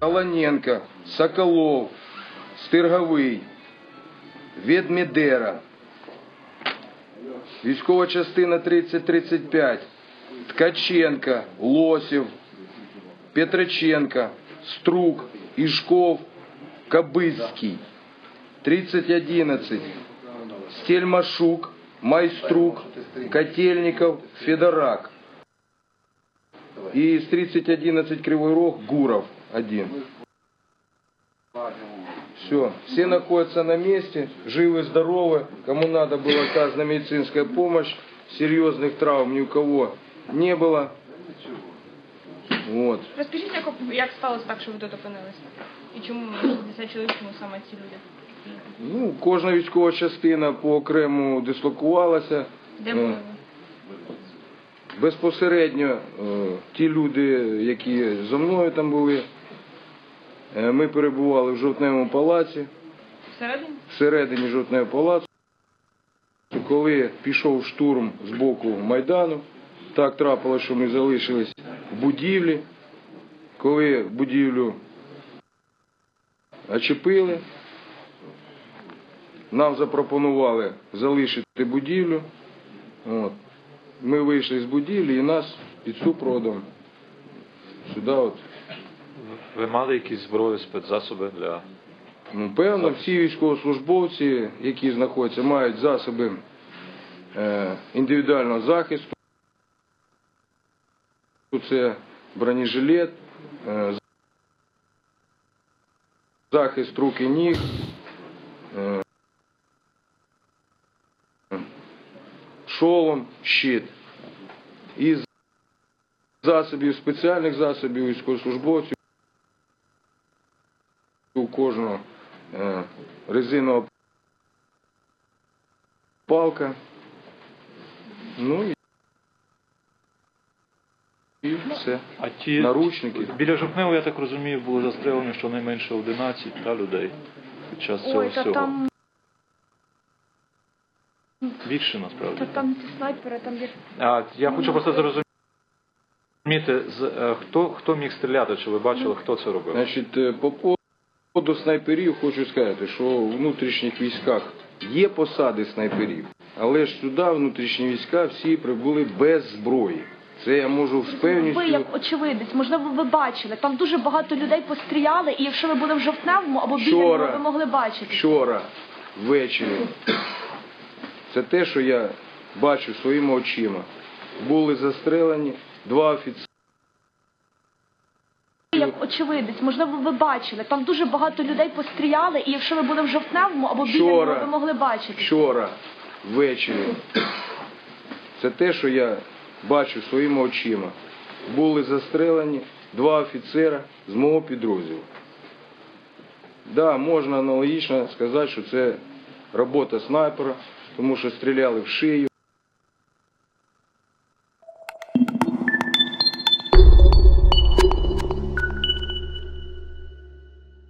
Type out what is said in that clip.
Солоненко, Соколов, Стирговий, Ведмедера, військова частина 3035, Ткаченко, Лосів, Петриченко, Струк, Ішков, Кабицький, 3011, Стельмашук, Майструк, Котельников, Федорак. И с 3011 Кривой Рог Гуров один. Все, все находятся на месте, живы, здоровы. Кому надо была оказана медицинская помощь, серьезных травм ни у кого не было. Вот. Розкажіть, як, як сталося так, що ви тут опинилися? І чому 60 чоловік, чому саме ці люди? Ну, кожна військова частина по окрему дислокувалася. Де Е, були ви? Безпосередньо е, ті люди, які зо мною там були, е, ми перебували в жовтневому палаці, Всередині? всередині жовтневого палацу. Коли пішов штурм з боку Майдану, так трапилося, що ми залишились в будівлі. Коли будівлю очепили, нам запропонували залишити будівлю. От. Ми вийшли з будівлі і нас під супроводом сюди. От. Ви мали якісь зброї, спецзасоби для Ну, певно, всі військовослужбовці, які знаходяться, мають засоби е, індивідуального захисту. Це бронежилет, е, захист рук і ніг, е, шолом, щит. Із засобів, спеціальних засобів військовослужбовців у кожного е, резинова палка. Ну і, все. а ті Наручники. біля Жовтневого, я так розумію, були застрелені щонайменше 11 та людей під час цього Ой, всього. Більше насправді. та там ці снайпери, там є. А я хочу просто зрозуміти, з, е, хто, хто міг стріляти, чи ви бачили, хто це робив? Значить, е, по поводу снайперів хочу сказати, що в внутрішніх військах є посади снайперів, але ж сюди внутрішні війська всі прибули без зброї. Це я можу з Ви як очевидець, можливо, ви бачили. Там дуже багато людей постріляли, і якщо ви були в жовтневому або біля Вчора. ви могли бачити. вчора ввечері. Це те, що я бачу своїми очима. Були застрелені два офіцери. Як очевидець, можливо, ви бачили. Там дуже багато людей постріляли, і якщо ви були в жовтневому або Вчора. ви могли бачити. Вчора ввечері. Це те, що я бачу своїми очима. Були застрелені два офіцера з мого підрозділу. Да, можна аналогічно сказати, що це робота снайпера, тому що стріляли в шию.